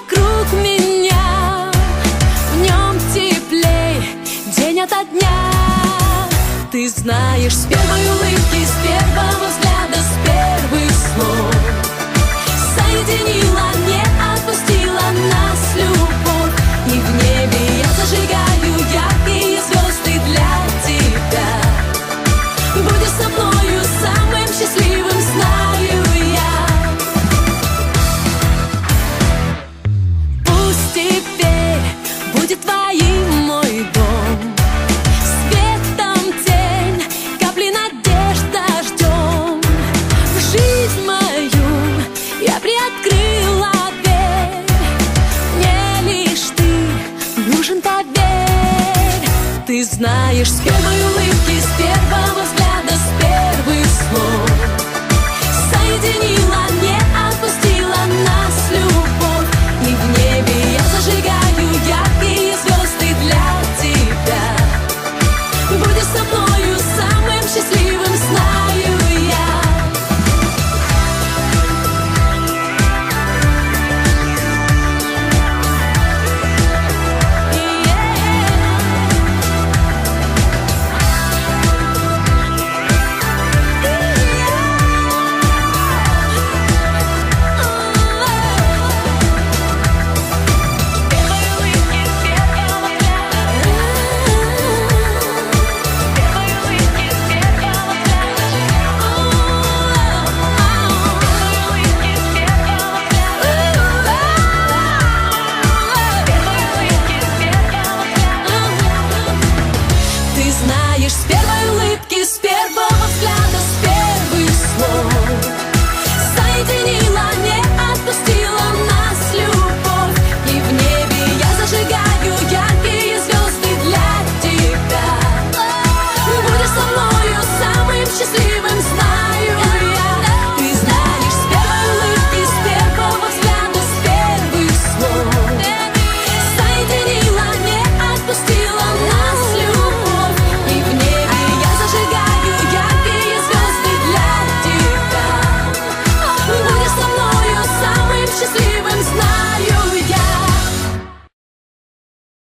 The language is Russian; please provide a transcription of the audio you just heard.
вокруг меня. В нем теплей день ото дня. Ты знаешь, с первой улыбки, с первого взгляда, с первых слов. Соединил теперь будет твоим мой дом. Светом тень, капли надежда ждем В жизнь мою я приоткрыла дверь. Мне лишь ты нужен, поверь. Ты знаешь, с первой будешь спеть